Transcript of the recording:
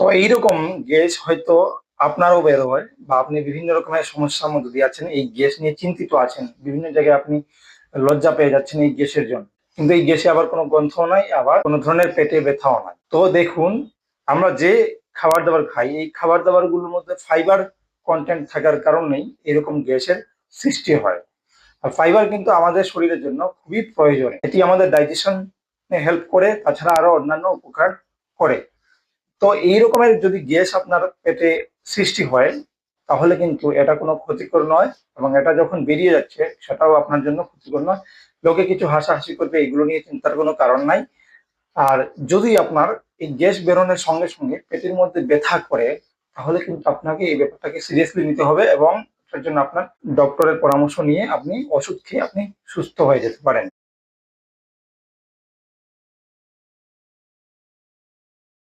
তো এইরকম গ্যাস হয়তো আপনারও বের হয় বা আপনি বিভিন্ন রকমের সমস্যার মধ্যে দিয়ে আছেন এই গ্যাস নিয়ে চিন্তিত আছেন, বিভিন্ন জায়গায় আপনি লজ্জা পেয়ে যাচ্ছেন এই গ্যাসের জন্য। কিন্তু এই গ্যাসে আবার কোনো গ্রন্থ নাই, আবার কোনো ধরনের পেটে ব্যথাও নাই। তো দেখুন, আমরা যে খাবার দাবার খাই, এই খাবার দাবারগুলোর মধ্যে ফাইবার কন্টেন্ট থাকার কারণেই এরকম গ্যাসের সৃষ্টি হয়। আর ফাইবার কিন্তু আমাদের শরীরের জন্য খুবই প্রয়োজনীয়। এটি আমাদের ডাইজেশন হেল্প করে, তাছাড়া আরও অন্যান্য উপকার করে। তো এই রকমের যদি গ্যাস আপনার পেটে সৃষ্টি হয়, তাহলে কিন্তু এটা কোনো ক্ষতিকর নয় এবং এটা যখন বেরিয়ে যাচ্ছে, সেটাও আপনার জন্য ক্ষতিকর নয়। লোকে কিছু হাসাহাসি করবে, এগুলো নিয়ে চিন্তার কোনো কারণ নাই। আর যদি আপনার এই গ্যাস বেরোনোর সঙ্গে সঙ্গে পেটের মধ্যে ব্যথা করে, তাহলে কিন্তু আপনাকে এই ব্যাপারটাকে সিরিয়াসলি নিতে হবে এবং এটার জন্য আপনার ডক্টরের পরামর্শ নিয়ে আপনি ওষুধ খেয়ে আপনি সুস্থ হয়ে যেতে পারেন।